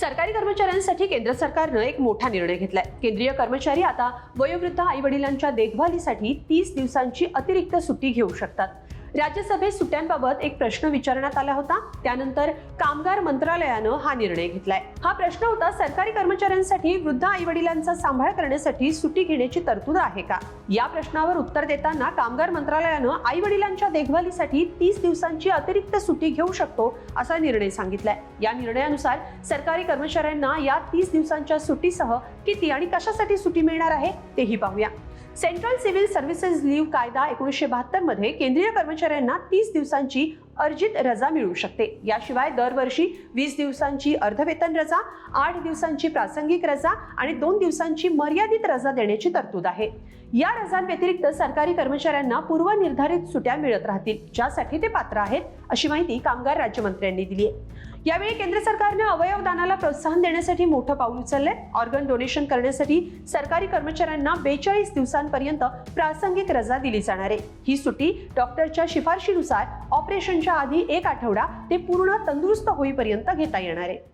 सरकारी कर्मचाऱ्यांसाठी केंद्र सरकारनं एक मोठा निर्णय घेतलाय. केंद्रीय कर्मचारी आता वयोवृद्ध आई वडिलांच्या देखभालीसाठी तीस दिवसांची अतिरिक्त सुट्टी घेऊ शकतात. राज्यसभेत सुट्ट्यांबाबत एक प्रश्न विचारण्यात आला होता. त्यानंतर कामगार मंत्रालयानं हा निर्णय घेतलाय. हा प्रश्न होता सरकारी कर्मचाऱ्यांसाठी वृद्ध आई वडिलांचा सांभाळ करण्यासाठी सुट्टी घेण्याची तरतूद आहे का? या प्रश्नावर उत्तर देताना कामगार मंत्रालयानं आई वडिलांच्या देखभालीसाठी तीस दिवसांची अतिरिक्त सुट्टी घेऊ शकतो असा निर्णय सांगितलाय. या निर्णयानुसार सरकारी कर्मचाऱ्यांना या तीस दिवसांच्या सुट्टीसह किती आणि कशासाठी सुट्टी मिळणार आहे तेही पाहूया. सेंट्रल सिव्हिल सर्व्हिसेस लीव्ह कायदा एकोणीसशे बहात्तरमध्ये केंद्रीय कर्मचाऱ्यांना तीस दिवसांची अर्जित रजा मिळू शकते. याशिवाय दरवर्षी वीस दिवसांची अर्धवेतन रजा आठ दिवसांची प्रासंगिक रजा आणि दोन दिवसांची मर्यादित रजा देण्याची तरतूद आहे. या रजांव्यतिरिक्त सरकारी कर्मचाऱ्यांना पूर्वनिर्धारित सुट्या मिळत राहतील ज्यासाठी ते पात्र आहेत अशी माहिती कामगार राज्यमंत्र्यांनी दिली आहे. यावेळी केंद्र सरकारनं अवयव दानाला प्रोत्साहन देण्यासाठी मोठं पाऊल उचललंय. ऑर्गन डोनेशन करण्यासाठी सरकारी कर्मचाऱ्यांना बेचाळीस दिवसांपर्यंत प्रासंगिक रजा दिली जाणार आहे. ही सुट्टी डॉक्टरच्या शिफारशीनुसार ऑपरेशनच्या आधी एक आठवडा ते पूर्ण तंदुरुस्त होईपर्यंत घेता येणार आहे.